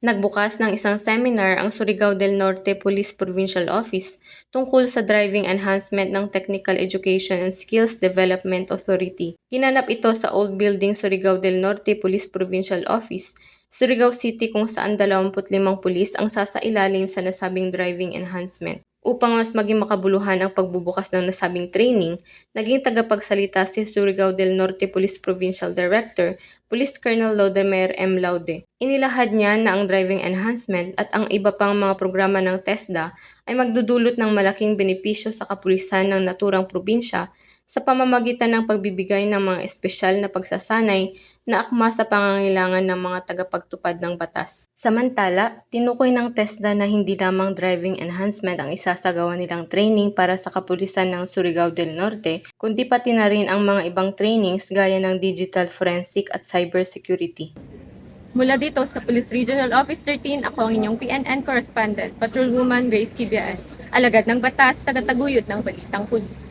Nagbukas ng isang seminar ang Surigao del Norte Police Provincial Office tungkol sa driving enhancement ng Technical Education and Skills Development Authority. Ginanap ito sa Old Building Surigao del Norte Police Provincial Office, Surigao City kung saan 25 pulis ang sasailalim sa nasabing driving enhancement. Upang mas maging makabuluhan ang pagbubukas ng nasabing training, naging tagapagsalita si Surigao del Norte Police Provincial Director, Police Colonel Laudemer M. Laude. Inilahad niya na ang driving enhancement at ang iba pang mga programa ng TESDA ay magdudulot ng malaking benepisyo sa kapulisan ng naturang probinsya sa pamamagitan ng pagbibigay ng mga espesyal na pagsasanay na akma sa pangangailangan ng mga tagapagtupad ng batas. Samantala, tinukoy ng TESDA na hindi lamang driving enhancement ang isasagawa nilang training para sa kapulisan ng Surigao del Norte, kundi pati na rin ang mga ibang trainings gaya ng digital forensic at cybersecurity. Mula dito sa Police Regional Office 13, ako ang inyong PNN correspondent, Patrolwoman Grace Kibian, alagad ng batas, tagataguyod ng Balitang Pulis.